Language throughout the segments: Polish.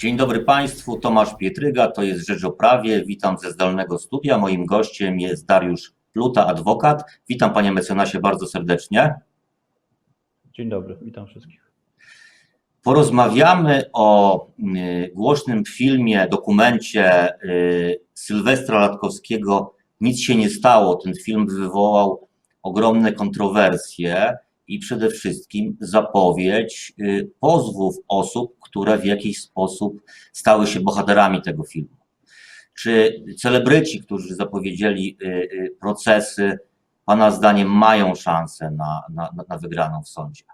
Dzień dobry Państwu, Tomasz Pietryga, to jest Rzecz o Prawie. Witam ze zdalnego studia. Moim gościem jest Dariusz Pluta, adwokat. Witam Panie mecenasie bardzo serdecznie. Dzień dobry, witam wszystkich. Porozmawiamy o y, głośnym filmie, dokumencie y, Sylwestra Latkowskiego Nic się nie stało. Ten film wywołał ogromne kontrowersje i przede wszystkim zapowiedź y, pozwów osób, które w jakiś sposób stały się bohaterami tego filmu. Czy celebryci, którzy zapowiedzieli y, y, procesy, Pana zdaniem mają szansę na, na, na wygraną w sądzie?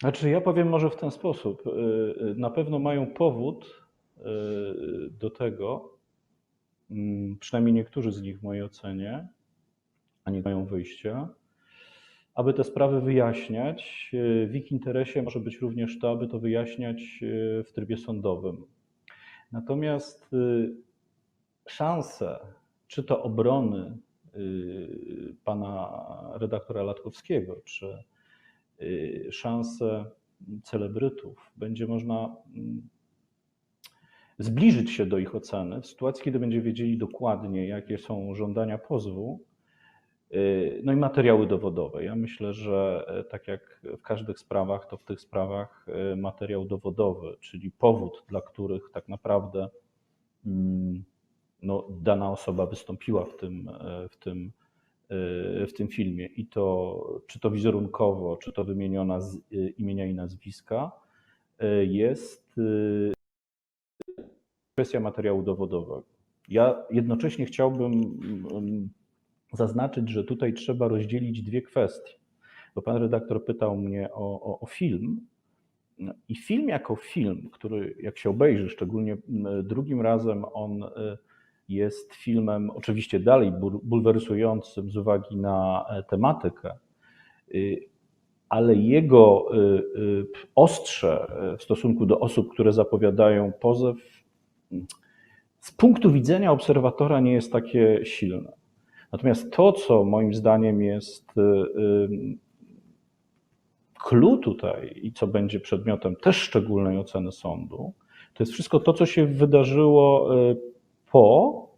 Znaczy, ja powiem może w ten sposób. Na pewno mają powód do tego, mm, przynajmniej niektórzy z nich w mojej ocenie, a nie mają wyjścia, aby te sprawy wyjaśniać. W ich interesie może być również to, aby to wyjaśniać y, w trybie sądowym. Natomiast y, szanse, czy to obrony y, pana redaktora Latkowskiego, czy szanse celebrytów będzie można mm, zbliżyć się do ich oceny w sytuacji, kiedy będzie wiedzieli dokładnie, jakie są żądania pozwu, no i materiały dowodowe. Ja myślę, że e, tak jak w każdych sprawach, to w tych sprawach e, materiał dowodowy, czyli powód, dla których tak naprawdę mm, no, dana osoba wystąpiła w tym, e, w tym, w tym filmie i to czy to wizerunkowo, czy to wymieniona z imienia i nazwiska, jest kwestia materiału dowodowego. Ja jednocześnie chciałbym mm, zaznaczyć, że tutaj trzeba rozdzielić dwie kwestie, bo pan redaktor pytał mnie o, o, o film. No I film jako film, który jak się obejrzy, szczególnie drugim razem, on e, jest filmem oczywiście dalej bul- bulwersującym z uwagi na e, tematykę, y, ale jego y, y, ostrze e, w stosunku do osób, które zapowiadają pozew, z punktu widzenia obserwatora nie jest takie silne. Natomiast to, co moim zdaniem jest y, y, clue tutaj i co będzie przedmiotem też szczególnej oceny sądu, to jest wszystko to, co się wydarzyło y, po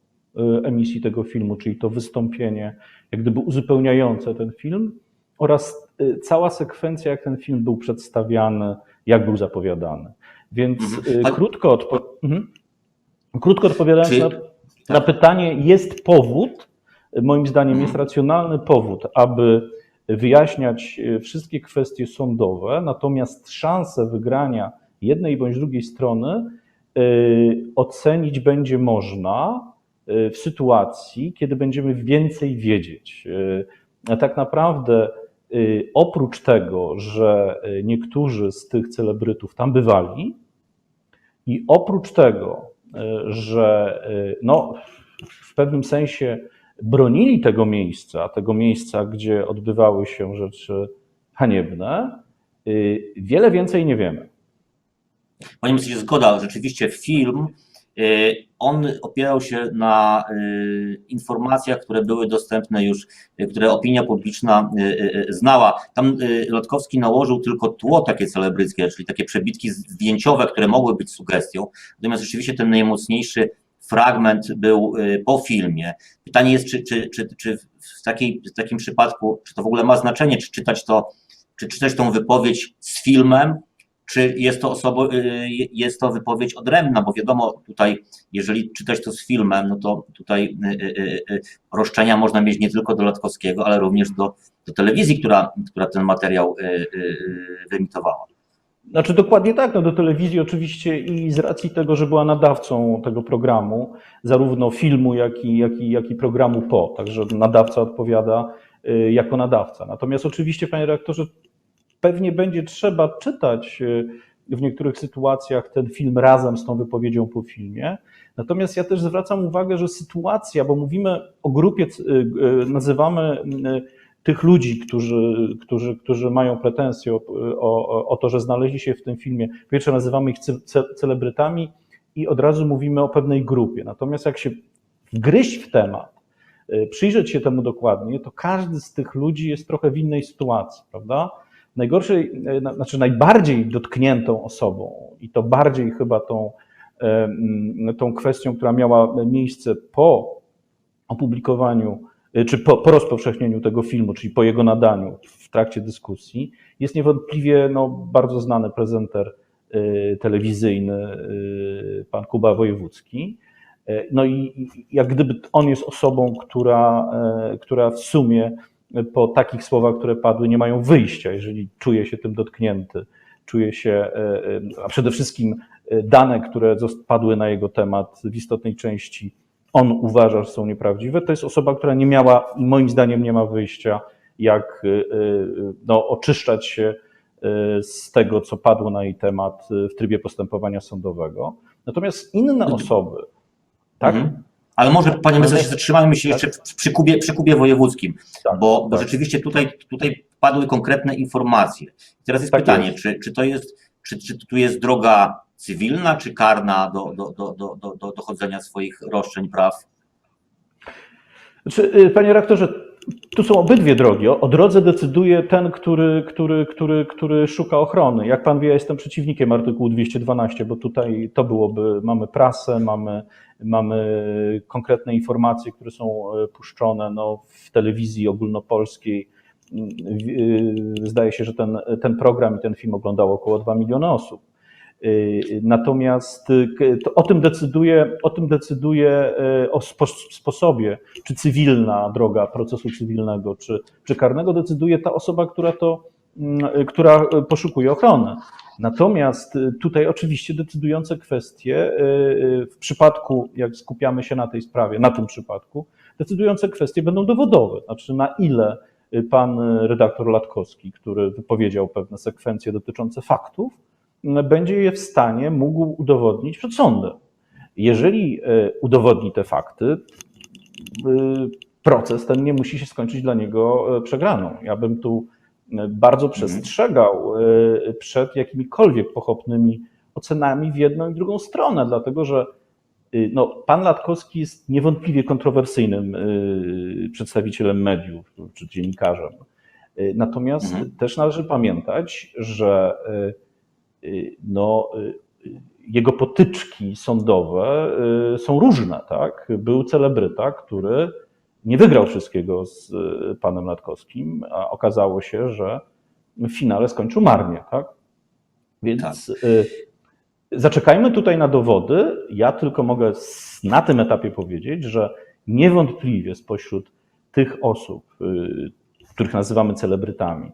emisji tego filmu, czyli to wystąpienie, jak gdyby uzupełniające ten film oraz cała sekwencja, jak ten film był przedstawiany, jak był zapowiadany. Więc Mhm. krótko, odpo- mhm. krótko odpowiadając Czy- na, na pytanie, jest powód, moim zdaniem jest racjonalny powód, aby wyjaśniać e, wszystkie kwestie sądowe, natomiast szanse wygrania jednej bądź drugiej strony e, ocenić będzie można e, w sytuacji, kiedy będziemy więcej wiedzieć. Tak naprawdę oprócz tego, że niektórzy z tych celebrytów tam bywali i oprócz tego, że no, w pewnym sensie bronili tego miejsca, tego miejsca, gdzie odbywały się rzeczy haniebne, y, wiele więcej nie wiemy. Panie ministrze, zgoda, rzeczywiście film, y, on opierał się na y, informacjach, które były dostępne już, które opinia publiczna znała. Tam Lotkowski nałożył tylko tło takie celebryckie, czyli takie przebitki zdjęciowe, które mogły być sugestią. Natomiast rzeczywiście ten najmocniejszy fragment był y, po filmie. Pytanie jest, czy, czy, czy, czy w, takiej, w takim przypadku, czy to w ogóle ma znaczenie, czy czytać to, czy czytać tą wypowiedź z filmem, czy jest to, osobo, y, jest to wypowiedź odrębna, bo wiadomo, tutaj, jeżeli czytać to z filmem, no to tutaj y, roszczenia można mieć nie tylko do Latkowskiego, ale również do, do telewizji, która, która ten materiał wyemitowała. Znaczy dokładnie tak, no do telewizji oczywiście i z racji tego, że była nadawcą tego programu, zarówno filmu, jak i, jak i, jak i programu po, także nadawca odpowiada y, jako nadawca. Natomiast oczywiście, panie redaktorze, pewnie będzie trzeba czytać y, w niektórych sytuacjach ten film razem z tą wypowiedzią po filmie. Natomiast ja też zwracam uwagę, że sytuacja, bo mówimy o grupie, y, nazywamy tych ludzi, którzy, którzy, którzy mają pretensje o, o, o to, że znaleźli się w tym filmie. Pierwsze, nazywamy ich ce, ce, celebrytami i od razu mówimy o pewnej grupie. Natomiast jak się wgryźć w temat, y, przyjrzeć się temu dokładnie, to każdy z tych ludzi jest trochę w innej sytuacji, prawda? Najgorszej, na- znaczy najbardziej dotkniętą osobą i to bardziej chyba tą, tą kwestią, która miała miejsce po opublikowaniu, czy po, po rozpowszechnieniu tego filmu, czyli po jego nadaniu w trakcie dyskusji, jest niewątpliwie no, bardzo znany prezenter e, telewizyjny, e, pan Kuba Wojewódzki. No i jak gdyby on jest osobą, która, która w sumie po takich słowach, które padły, nie mają wyjścia, jeżeli czuje się tym dotknięty, czuje się, a przede wszystkim dane, które padły na jego temat w istotnej części on uważa, że są nieprawdziwe, to jest osoba, która nie miała moim zdaniem nie ma wyjścia, jak e, e, no, oczyszczać się e, z tego, co padło na jej temat w trybie postępowania sądowego. Natomiast inne osoby, tak? Mhm. Ale może, panie mecenasie, zatrzymajmy się Tak. jeszcze przy- przy Kubie, przy Kubie Wojewódzkim, Tak, bo, bo tak. rzeczywiście tutaj, tutaj padły konkretne informacje. Teraz jest Tak pytanie, jest. Czy, czy to jest, czy, czy tu jest droga cywilna, czy karna do, do, do, do, do, do dochodzenia swoich roszczeń, praw? Znaczy, y, panie rektorze, tu są obydwie drogi. O, o drodze decyduje ten, który, który, który, który szuka ochrony. Jak pan wie, ja jestem przeciwnikiem artykułu 212, bo tutaj to byłoby, mamy prasę, mamy, mamy konkretne informacje, które są e, puszczone no, w telewizji ogólnopolskiej. Mm, y, Zdaje się, że ten, ten program i ten film oglądało około 2 miliony osób. Y, Natomiast y, k- to o tym decyduje, o tym decyduje y, o spo, sposobie, czy cywilna droga procesu cywilnego, czy, czy karnego, decyduje ta osoba, która to, mm, y, która y, poszukuje ochrony. Natomiast y, tutaj oczywiście decydujące kwestie y, y, w przypadku, jak skupiamy się na tej sprawie, na tym przypadku, decydujące kwestie będą dowodowe. Znaczy na ile y, pan y, redaktor Latkowski, który wypowiedział pewne sekwencje dotyczące faktów, będzie je w stanie mógł udowodnić przed sądem. Jeżeli e, udowodni te fakty, e, proces ten nie musi się skończyć dla niego e, przegraną. Ja bym tu bardzo przestrzegał e, przed jakimikolwiek pochopnymi ocenami w jedną i drugą stronę, dlatego że no, pan Latkowski jest niewątpliwie kontrowersyjnym przedstawicielem mediów czy dziennikarzem. Natomiast Mhm. też należy pamiętać, że no, y, y, jego potyczki sądowe y, są różne, tak? Był celebryta, który nie wygrał wszystkiego z y, panem Latkowskim, a okazało się, że w finale skończył marnie, tak? Więc y, zaczekajmy tutaj na dowody. Ja tylko mogę na tym etapie powiedzieć, że niewątpliwie spośród tych osób, y, których nazywamy celebrytami,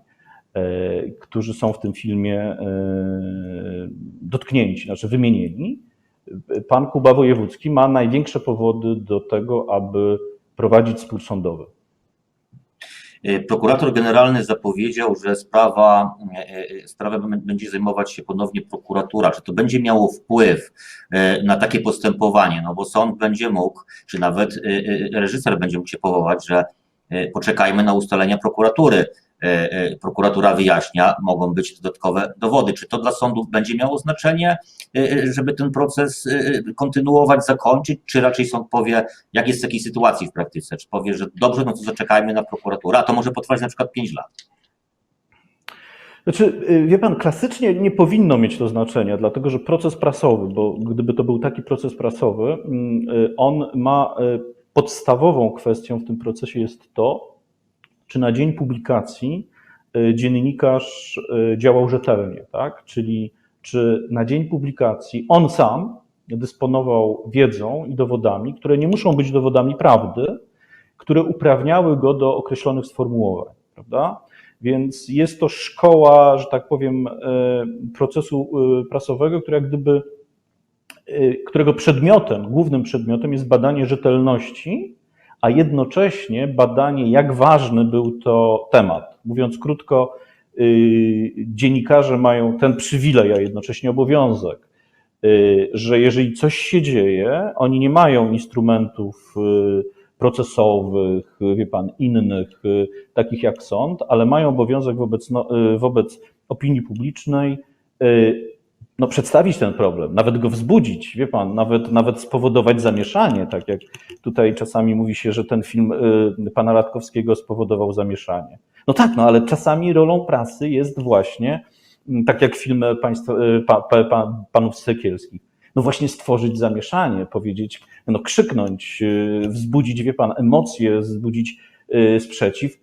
którzy są w tym filmie e, dotknięci, znaczy wymienieni, pan Kuba Wojewódzki ma największe powody do tego, aby prowadzić spór sądowy. Y, Prokurator generalny zapowiedział, że sprawa, sprawę będzie zajmować się ponownie prokuratura. Czy to będzie miało wpływ na takie postępowanie? No bo sąd będzie mógł, czy nawet reżyser będzie mógł się powołać, że poczekajmy na ustalenia prokuratury. Y, y, Prokuratura wyjaśnia, mogą być dodatkowe dowody. Czy to dla sądów będzie miało znaczenie, y, żeby ten proces kontynuować, zakończyć, czy raczej sąd powie, jak jest w takiej sytuacji w praktyce? Czy powie, że dobrze, no to zaczekajmy na prokuraturę, a to może potrwać na przykład 5 lat? Znaczy, y, wie pan, klasycznie nie powinno mieć to znaczenia, dlatego że proces prasowy, bo gdyby to był taki proces prasowy, mm, y, on ma y, podstawową kwestią w tym procesie jest to, czy na dzień publikacji y, dziennikarz y, działał rzetelnie, tak? Czyli czy na dzień publikacji on sam dysponował wiedzą i dowodami, które nie muszą być dowodami prawdy, które uprawniały go do określonych sformułowań, prawda? Więc jest to szkoła, że tak powiem, e, procesu prasowego, która gdyby, którego przedmiotem, głównym przedmiotem jest badanie rzetelności, a jednocześnie badanie, jak ważny był to temat. Mówiąc krótko, y, dziennikarze mają ten przywilej, a jednocześnie obowiązek, y, że jeżeli coś się dzieje, oni nie mają instrumentów y, procesowych, wie pan, innych, takich jak sąd, ale mają obowiązek wobec, no, wobec opinii publicznej no, przedstawić ten problem, nawet go wzbudzić, wie pan, nawet, nawet spowodować zamieszanie, tak jak tutaj czasami mówi się, że ten film y, pana Radkowskiego spowodował zamieszanie. No tak, no ale czasami rolą prasy jest właśnie, mm, tak jak film państwa, y, pa, pa, pa, panów Sekielskich, no właśnie stworzyć zamieszanie, powiedzieć, no krzyknąć, y, wzbudzić, wie pan, emocje, wzbudzić y, sprzeciw,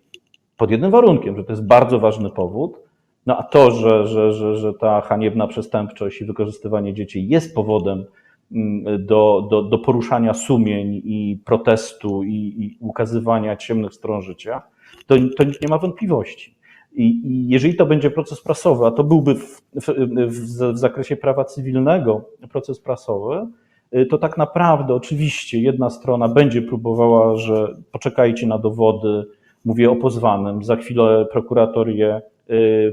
pod jednym warunkiem, że to jest bardzo ważny powód, no a to, że, że, że, że ta haniebna przestępczość i wykorzystywanie dzieci jest powodem mm, do, do, do poruszania sumień i protestu i, i ukazywania ciemnych stron życia, to, to nikt nie ma wątpliwości. I, I jeżeli to będzie proces prasowy, a to byłby w, w, w, w zakresie prawa cywilnego proces prasowy, y, to tak naprawdę oczywiście jedna strona będzie próbowała, że poczekajcie na dowody, mówię o pozwanym, za chwilę prokurator je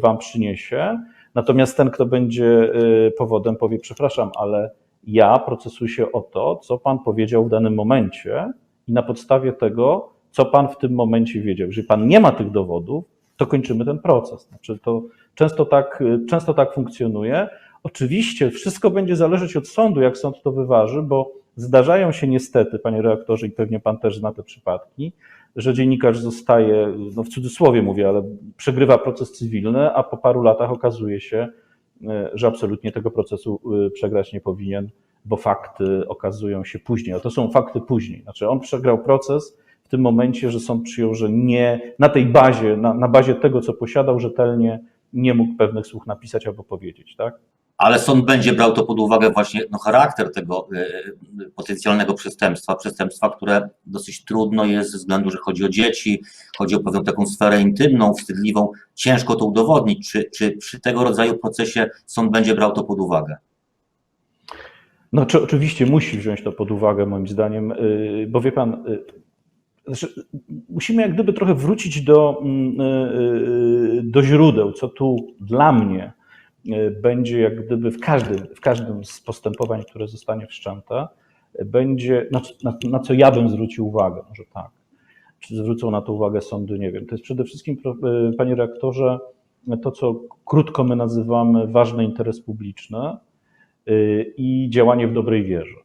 wam przyniesie. Natomiast ten, kto będzie y, powodem, powie: Przepraszam, ale ja procesuję się o to, co pan powiedział w danym momencie, i na podstawie tego, co pan w tym momencie wiedział. Jeżeli pan nie ma tych dowodów, to kończymy ten proces. Znaczy to często tak, y, często tak funkcjonuje. Oczywiście wszystko będzie zależeć od sądu, jak sąd to wyważy, bo zdarzają się niestety, panie reaktorze, i pewnie pan też zna te przypadki, że dziennikarz zostaje, no w cudzysłowie mówię, ale przegrywa proces cywilny, a po paru latach okazuje się, y, że absolutnie tego procesu y, przegrać nie powinien, bo fakty okazują się później. A to są fakty później. Znaczy on przegrał proces w tym momencie, że sąd przyjął, że nie na tej bazie, na, na bazie tego, co posiadał rzetelnie, nie mógł pewnych słów napisać albo powiedzieć, tak? Ale sąd będzie brał to pod uwagę właśnie no, charakter tego y, y, potencjalnego przestępstwa, przestępstwa, które dosyć trudno jest ze względu, że chodzi o dzieci, chodzi o pewną taką sferę intymną, wstydliwą, ciężko to udowodnić. Czy, czy przy tego rodzaju procesie sąd będzie brał to pod uwagę? No, czy oczywiście musi wziąć to pod uwagę, moim zdaniem, y, bo wie pan, y, znaczy, musimy jak gdyby trochę wrócić do, mm, do źródeł, co tu dla mnie będzie jak gdyby w każdym, w każdym z postępowań, które zostanie wszczęte, będzie, na, na, na co ja bym zwrócił uwagę, może tak. Czy zwrócą na to uwagę sądy, nie wiem. To jest przede wszystkim, panie reaktorze, to, co krótko my nazywamy ważny interes publiczny, i działanie w dobrej wierze.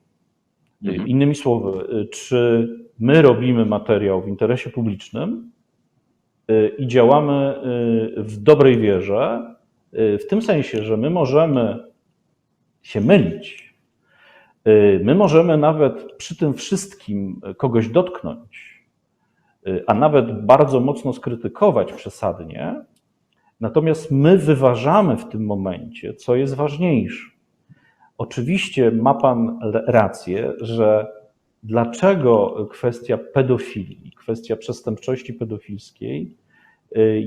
Mhm. Innymi słowy, czy my robimy materiał w interesie publicznym i działamy w dobrej wierze, w tym sensie, że my możemy się mylić, my możemy nawet przy tym wszystkim kogoś dotknąć, a nawet bardzo mocno skrytykować przesadnie, natomiast my wyważamy w tym momencie, co jest ważniejsze. Oczywiście ma Pan rację, że dlaczego kwestia pedofilii, kwestia przestępczości pedofilskiej y,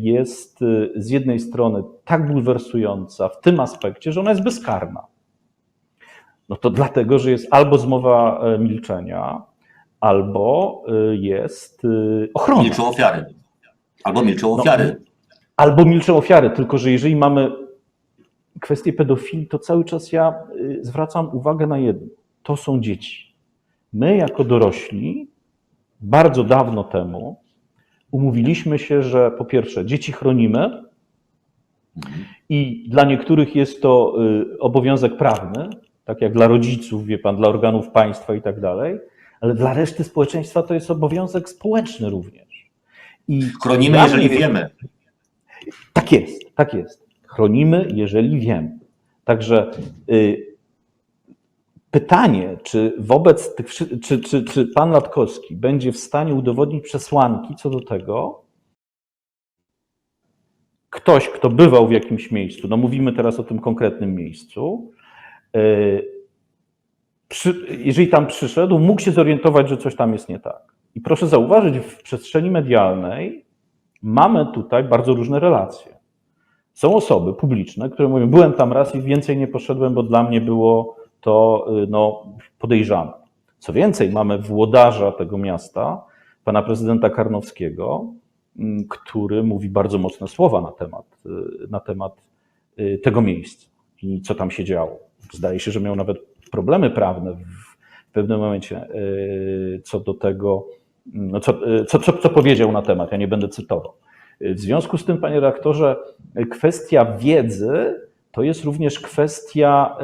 jest y, z jednej strony tak bulwersująca w tym aspekcie, że ona jest bezkarna. No to dlatego, że jest albo zmowa e, milczenia, albo y, jest ochrona. Milczą ofiary. Albo milczą ofiary. No, albo milczą ofiary, tylko że jeżeli mamy kwestię pedofilii, to cały czas ja y, zwracam uwagę na jedno. To są dzieci. My, jako dorośli, bardzo dawno temu umówiliśmy się, że po pierwsze, dzieci chronimy i dla niektórych jest to y, obowiązek prawny, tak jak dla rodziców, wie pan, dla organów państwa i tak dalej, ale dla reszty społeczeństwa to jest obowiązek społeczny również. I chronimy, jeżeli mnie, wiemy. Tak jest, tak jest chronimy, jeżeli wiemy. Także y, pytanie, czy wobec tych, czy, czy, czy pan Latkowski będzie w stanie udowodnić przesłanki co do tego, ktoś, kto bywał w jakimś miejscu, no mówimy teraz o tym konkretnym miejscu, y, przy, jeżeli tam przyszedł, mógł się zorientować, że coś tam jest nie tak. I proszę zauważyć, w przestrzeni medialnej mamy tutaj bardzo różne relacje. Są osoby publiczne, które mówią, byłem tam raz i więcej nie poszedłem, bo dla mnie było to y, no, podejrzane. Co więcej, mamy włodarza tego miasta, pana prezydenta Karnowskiego, mm, który mówi bardzo mocne słowa na temat, y, na temat y, tego miejsca i co tam się działo. Zdaje się, że miał nawet problemy prawne w pewnym momencie co do tego, no co, co, co, co powiedział na temat. Ja nie będę cytował. W związku z tym, panie redaktorze, kwestia wiedzy to jest również kwestia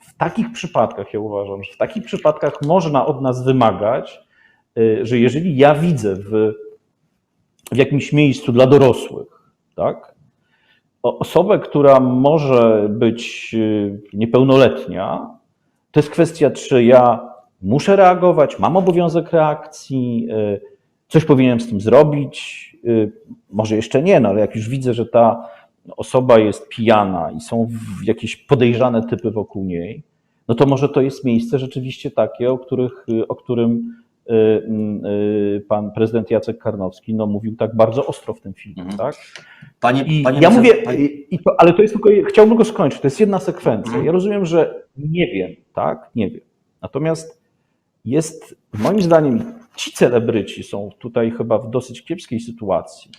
w takich przypadkach, ja uważam, że w takich przypadkach można od nas wymagać, y, że jeżeli ja widzę w w jakimś miejscu dla dorosłych, tak? Osobę, która może być y, niepełnoletnia, to jest kwestia, czy ja muszę reagować, mam obowiązek reakcji, y, coś powinienem z tym zrobić. Może jeszcze nie, no ale jak już widzę, że ta osoba jest pijana i są jakieś podejrzane typy wokół niej, no to może to jest miejsce rzeczywiście takie, o, których, y, o którym y, y, pan prezydent Jacek Karnowski no, mówił tak bardzo ostro w tym filmie. Mhm. Tak? Panie, I panie ja mówię, panie- i to, ale to jest tylko, chciałbym go skończyć, to jest jedna sekwencja. Mhm. Ja rozumiem, że nie wiem, tak? Nie wiem. Natomiast jest, moim zdaniem, ci celebryci są tutaj chyba w dosyć kiepskiej sytuacji.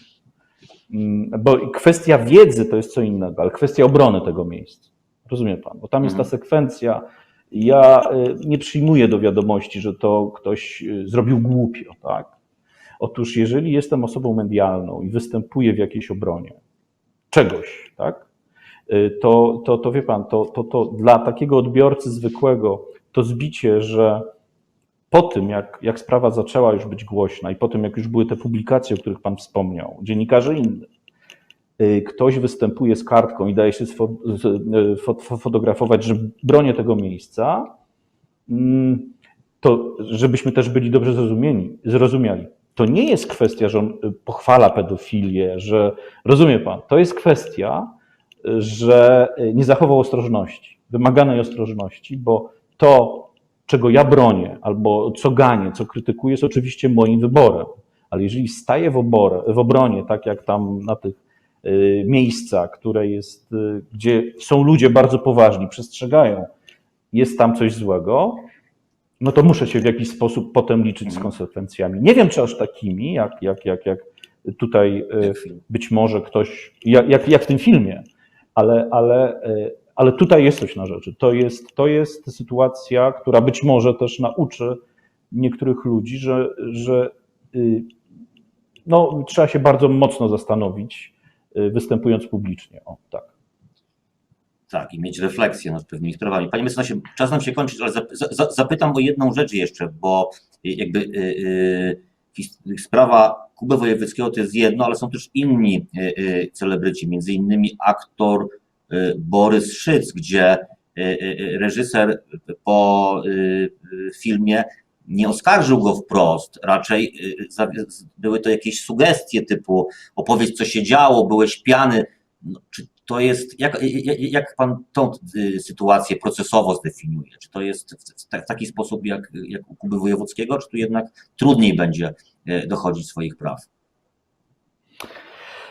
Mm, Bo kwestia wiedzy to jest co innego, ale kwestia obrony tego miejsca. Rozumie pan? Bo tam jest ta Mhm. sekwencja. Ja y, nie przyjmuję do wiadomości, że to ktoś y, zrobił głupio, tak? Otóż, jeżeli jestem osobą medialną i występuję w jakiejś obronie czegoś, tak? y, To, to, to wie pan, to, to, to dla takiego odbiorcy zwykłego to zbicie, że po tym, jak, jak sprawa zaczęła już być głośna i po tym, jak już były te publikacje, o których pan wspomniał, dziennikarze innych, ktoś występuje z kartką i daje się y, fo- fo- fotografować, że bronię tego miejsca, mm, to żebyśmy też byli dobrze zrozumieni, zrozumiali. To nie jest kwestia, że on y, pochwala pedofilię, że rozumie pan, to jest kwestia, y, że nie zachował ostrożności, wymaganej ostrożności, bo to, czego ja bronię, albo co ganię, co krytykuję, jest oczywiście moim wyborem. Ale jeżeli staję w, oborę, w obronie, tak jak tam na tych y, miejscach, które jest, y, gdzie są ludzie bardzo poważni, przestrzegają, jest tam coś złego, no to muszę się w jakiś sposób potem liczyć z Mhm. konsekwencjami. Nie wiem, czy aż takimi, jak, jak, jak, jak tutaj y, być może ktoś, jak, jak, jak w tym filmie, ale, ale, y, ale tutaj jest coś na rzeczy. To jest, to jest sytuacja, która być może też nauczy niektórych ludzi, że, że y, no, trzeba się bardzo mocno zastanowić, y, występując publicznie. O, tak. Tak, i mieć refleksję nad pewnymi sprawami. Panie mecenasie, czas nam się kończyć, ale zap- za- za- zapytam o jedną rzecz jeszcze, bo jakby y, y, his- sprawa Kuby Wojewódzkiego to jest jedno, ale są też inni y, y, celebryci, między innymi aktor Borys Szyc, gdzie y, y, reżyser po y, y, filmie nie oskarżył go wprost, raczej y, były to jakieś sugestie typu opowiedz co się działo, byłeś piany, no, czy to jest, jak, jak, pan tą y, sytuację procesowo zdefiniuje? Czy to jest w, w, ta- w taki sposób jak, jak u Kuby Wojewódzkiego, czy tu jednak trudniej będzie y, dochodzić swoich praw?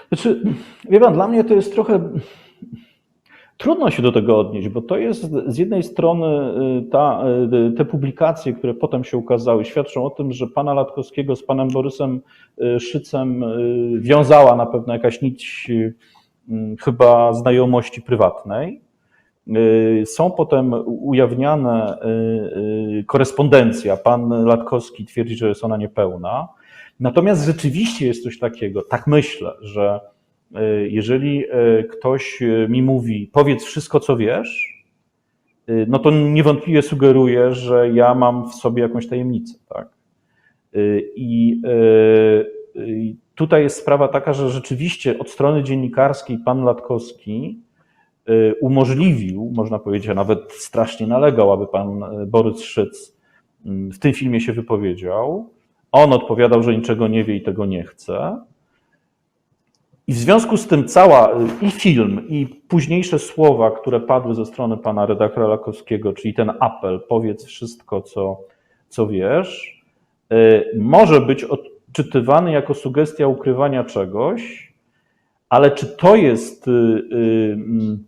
Znaczy, wie pan, dla mnie to jest trochę. Trudno się do tego odnieść, bo to jest z jednej strony y, ta, y, te publikacje, które potem się ukazały, świadczą o tym, że pana Latkowskiego z panem Borysem y, Szycem y, wiązała na pewno jakaś nić y, chyba znajomości prywatnej. Y, Są potem ujawniane y, y, korespondencja. Pan Latkowski twierdzi, że jest ona niepełna. Natomiast rzeczywiście jest coś takiego, tak myślę, że y, jeżeli y, ktoś y, mi mówi, powiedz wszystko, co wiesz, no to niewątpliwie sugeruje, że ja mam w sobie jakąś tajemnicę, tak? I tutaj jest sprawa taka, że rzeczywiście od strony dziennikarskiej pan Latkowski umożliwił, można powiedzieć, a nawet strasznie nalegał, aby pan Borys Szyc mm, w tym filmie się wypowiedział. On odpowiadał, że niczego nie wie i tego nie chce. I w związku z tym cała i film, i późniejsze słowa, które padły ze strony pana redaktora Lakowskiego, czyli ten apel, powiedz wszystko, co, co wiesz, y, może być odczytywany jako sugestia ukrywania czegoś, ale czy to jest y, y, mm,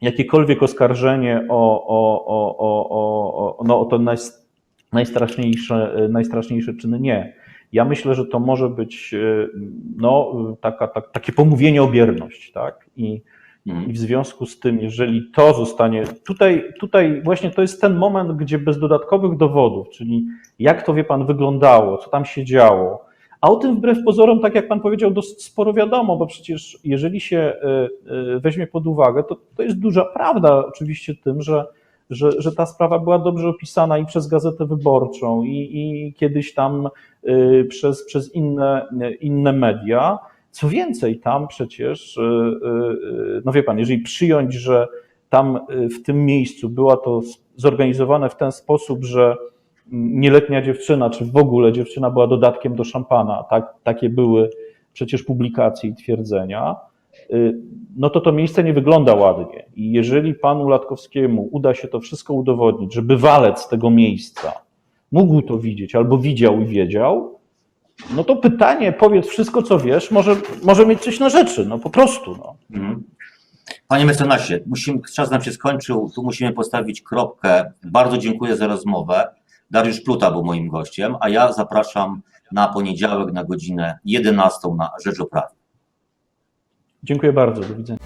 jakiekolwiek oskarżenie o, o, o, o, o, no, o to najs- najstraszniejsze, najstraszniejsze czyny? Nie. Ja myślę, że to może być y, no, taka, tak, takie pomówienie o bierność, tak? I, Mhm. i w związku z tym, jeżeli to zostanie. Tutaj, tutaj właśnie to jest ten moment, gdzie bez dodatkowych dowodów, czyli jak to wie pan wyglądało, co tam się działo, a o tym wbrew pozorom, tak jak pan powiedział, dosyć sporo wiadomo, bo przecież jeżeli się y, y, weźmie pod uwagę, to, to jest duża prawda oczywiście tym, że, że, że ta sprawa była dobrze opisana i przez Gazetę Wyborczą, i, i kiedyś tam y, przez, przez inne, inne media. Co więcej, tam przecież, y, y, no wie pan, jeżeli przyjąć, że tam w tym miejscu była to zorganizowane w ten sposób, że mm, nieletnia dziewczyna, czy w ogóle dziewczyna była dodatkiem do szampana, tak, takie były przecież publikacje i twierdzenia, no to to miejsce nie wygląda ładnie. I jeżeli panu Latkowskiemu uda się to wszystko udowodnić, że bywalec tego miejsca mógł to widzieć albo widział i wiedział, no to pytanie, powiedz wszystko, co wiesz, może, może mieć coś na rzeczy, no po prostu. No. Mhm. Panie mecenasie, musimy, czas nam się skończył, tu musimy postawić kropkę. Bardzo dziękuję za rozmowę. Dariusz Pluta był moim gościem, a ja zapraszam na poniedziałek na godzinę 11 na Rzecz o Prawie. Dziękuję bardzo, do widzenia.